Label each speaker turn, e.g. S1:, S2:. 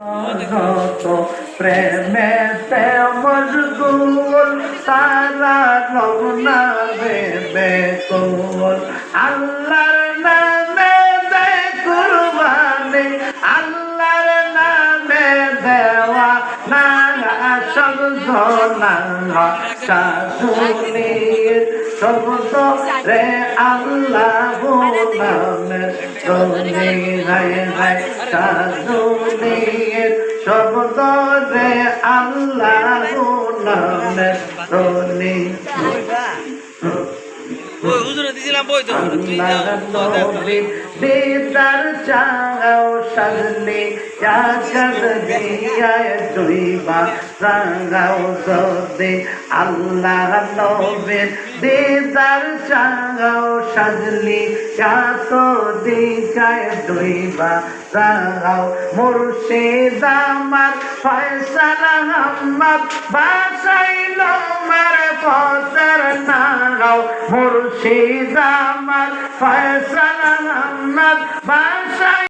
S1: যত প্রেমেতে মজগুল তারা রমনা দেবে কুল আল্লাহর নামে দে কুরবানি আল্লাহর নামে দেওয়া না শব্দ না শাশুনির শব্দ রে আল্লাহ নামের শনি হায় হায় শাশুনির শব্দ রে আল্লাহ নামে শনি
S2: ওই হুজুরে দিছিলাম বই তো।
S1: দিদার চাও সাজনে চাকর দিয়া জুইবা রাঙ্গাও সদে আল্লাহ নবে দিদার চাও সাজলি চাত দিকায় জুইবা রাঙ্গাও মুর্শিদ আমার ফয়সালা হাম্মদ বাসাইল মার পতর নাগাও মুর্শিদ আমার ফয়সালা হাম্মদ বাসাই